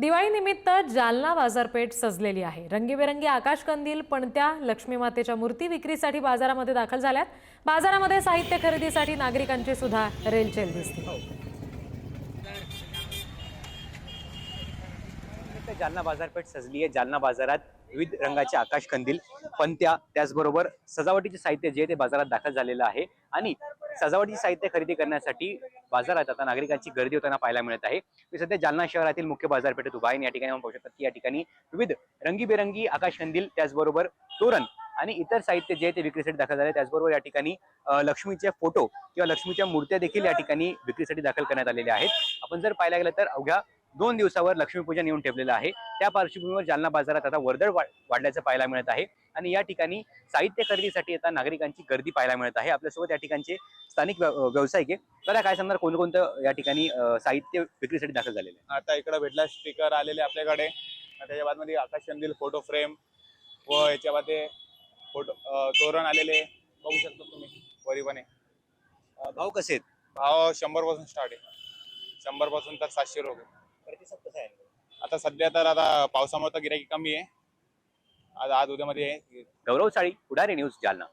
दिवाळीनिमित्त जालना बाजारपेठ सजलेली आहे. रंगीबेरंगी आकाशकंदील पणत्या लक्ष्मी मातेच्या मूर्ती विक्रीसाठी बाजारामध्ये दाखल झाल्यात. बाजारामध्ये साहित्य खरेदीसाठी नागरिकांची सुद्धा रेलचेल दिसते. हो. जालना बाजारपेठ सजली आहे. जालना बाजारात विविध रंगाचे आकाश कंदील पंत्या त्याचबरोबर सजावटीचे साहित्य जे ते बाजारात दाखल झालेलं आहे. आणि सजावटी साहित्य खरेदी करण्यासाठी बाजारात आता नागरिकांची गर्दी होताना पाहायला मिळत आहे. मी सध्या जालना शहरातील मुख्य बाजारपेठेत उभा आहे. या ठिकाणी आपण पाहू शकतात की या ठिकाणी विविध रंगीबेरंगी आकाशकंदील त्याचबरोबर तोरण आणि इतर साहित्य जे आहे ते विक्रीसाठी दाखल झाले. त्याचबरोबर या ठिकाणी लक्ष्मीचे फोटो किंवा लक्ष्मीच्या मूर्त्या देखील या ठिकाणी विक्रीसाठी दाखल करण्यात आलेल्या आहेत. आपण जर पाहायला गेलं तर अवघ्या दोन दिवसावर लक्ष्मीपूजन येऊन ठेवलेलं आहे. त्या पार्श्वभूमीवर जालना बाजारात आता वर्दळ वाढल्याचं पाहायला मिळत आहे. आणि या ठिकाणी साहित्य खरेदीसाठी आता नागरिकांची गर्दी पाहायला मिळत आहे. आपल्यासोबत या ठिकाणचे स्थानिक व्य- व्यावसायिक आहे तर काय सांगणार? कोणकोणतं या ठिकाणी साहित्य विक्रीसाठी दाखल झालेलं आहे? आता इकडे भेटला स्टिकर आलेले आपल्याकडे. त्याच्या बादमध्ये आकाश कंदील फोटो फ्रेम व याच्या मध्ये फोटो तोरण आलेले. बघू शकता तुम्ही वरीपणे भाव कसे आहेत? भाव शंभरपासून स्टार्ट आहे. शंभरपासून तर सातशे रुपये. प्रतिसाद कसा आहे. आता सध्या तर आता पावसामुळे तर गिराकी कमी आहे. आज आज उद्यामध्ये आहे. गौरव साळी पुढारी न्यूज जालना.